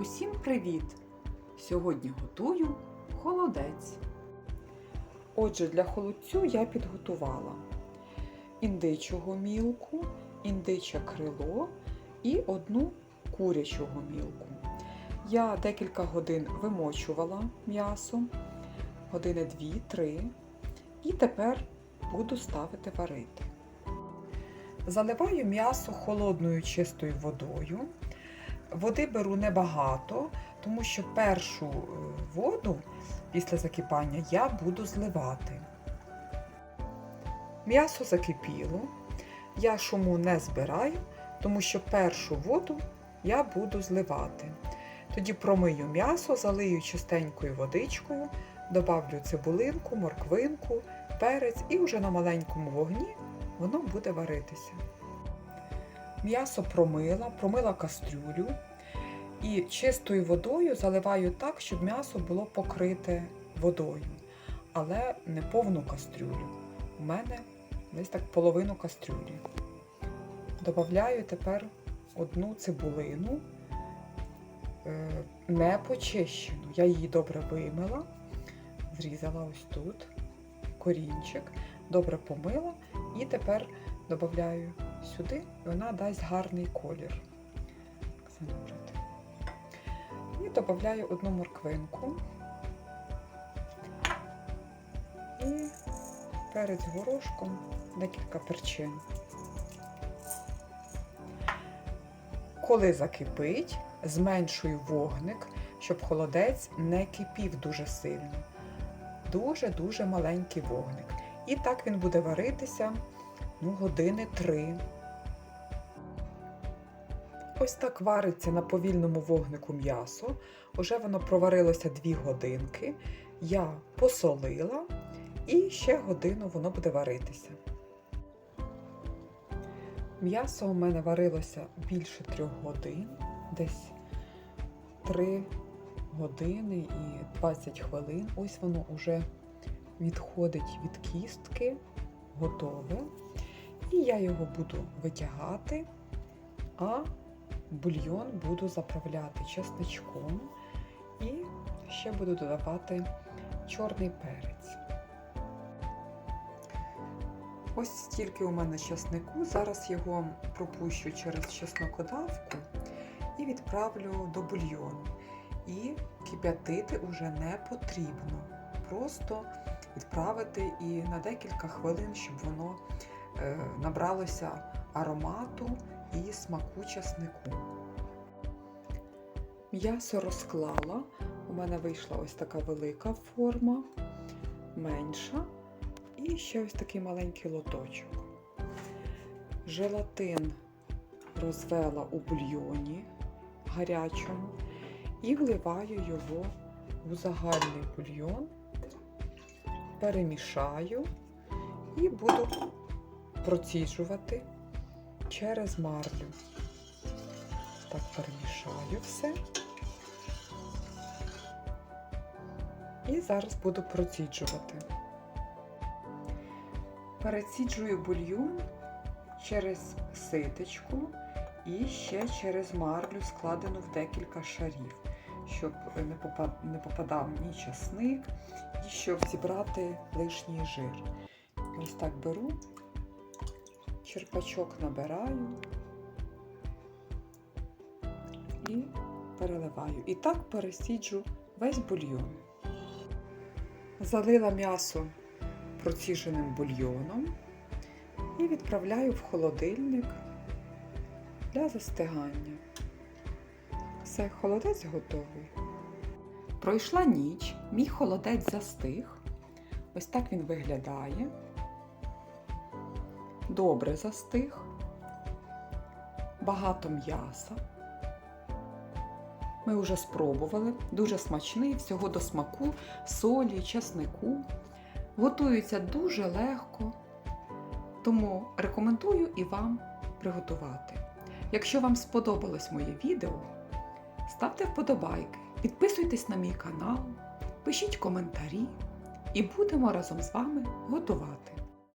Усім привіт! Сьогодні готую холодець. Отже, для холодцю я підготувала індичу гомілку, індиче крило і одну курячу гомілку. Я декілька годин вимочувала м'ясо, години 2-3, і тепер буду ставити варити. Заливаю м'ясо холодною чистою водою. Води беру небагато, тому що першу е, воду після закипання я буду зливати. М'ясо закипіло. Я шуму не збираю, тому що першу воду я буду зливати. Тоді промию м'ясо, залию чистенькою водичкою, добавлю цибулинку, морквинку, перець і вже на маленькому вогні воно буде варитися. М'ясо промила, промила кастрюлю і чистою водою заливаю так, щоб м'ясо було покрите водою, але не повну кастрюлю. У мене десь так половину кастрюлі. Добавляю тепер одну цибулину, е, не почищену. Я її добре вимила, зрізала ось тут корінчик, добре помила і тепер додаю сюди, і вона дасть гарний колір. Набрати. І додаю одну морквинку і перець горошком, декілька перчин. Коли закипить, зменшую вогник, щоб холодець не кипів дуже сильно. Дуже-дуже маленький вогник. І так він буде варитися ну, години три. Ось так вариться на повільному вогнику м'ясо. Уже воно проварилося 2 годинки. Я посолила і ще годину воно буде варитися. М'ясо у мене варилося більше 3 годин, десь 3 години і 20 хвилин. Ось воно вже відходить від кістки, готове. І я його буду витягати, а бульйон буду заправляти чесничком і ще буду додавати чорний перець. Ось стільки у мене чеснику. Зараз його пропущу через чеснокодавку і відправлю до бульйону. І кип'ятити уже не потрібно. Просто відправити і на декілька хвилин, щоб воно набралося аромату і смаку часнику. М'ясо розклала. У мене вийшла ось така велика форма, менша, і ще ось такий маленький лоточок. Желатин розвела у бульйоні гарячому і вливаю його у загальний бульйон, перемішаю і буду проціджувати через марлю. Так перемішаю все. І зараз буду проціджувати. Переціджую бульйон через ситочку і ще через марлю, складену в декілька шарів, щоб не попадав ні часник, і щоб зібрати лишній жир. Ось так беру черпачок набираю і переливаю. І так пересіджу весь бульйон. Залила м'ясо проціженим бульйоном і відправляю в холодильник для застигання. Все, холодець готовий. Пройшла ніч, мій холодець застиг. Ось так він виглядає добре застиг, багато м'яса. Ми вже спробували, дуже смачний, всього до смаку, солі, часнику. Готується дуже легко, тому рекомендую і вам приготувати. Якщо вам сподобалось моє відео, ставте вподобайки, підписуйтесь на мій канал, пишіть коментарі і будемо разом з вами готувати.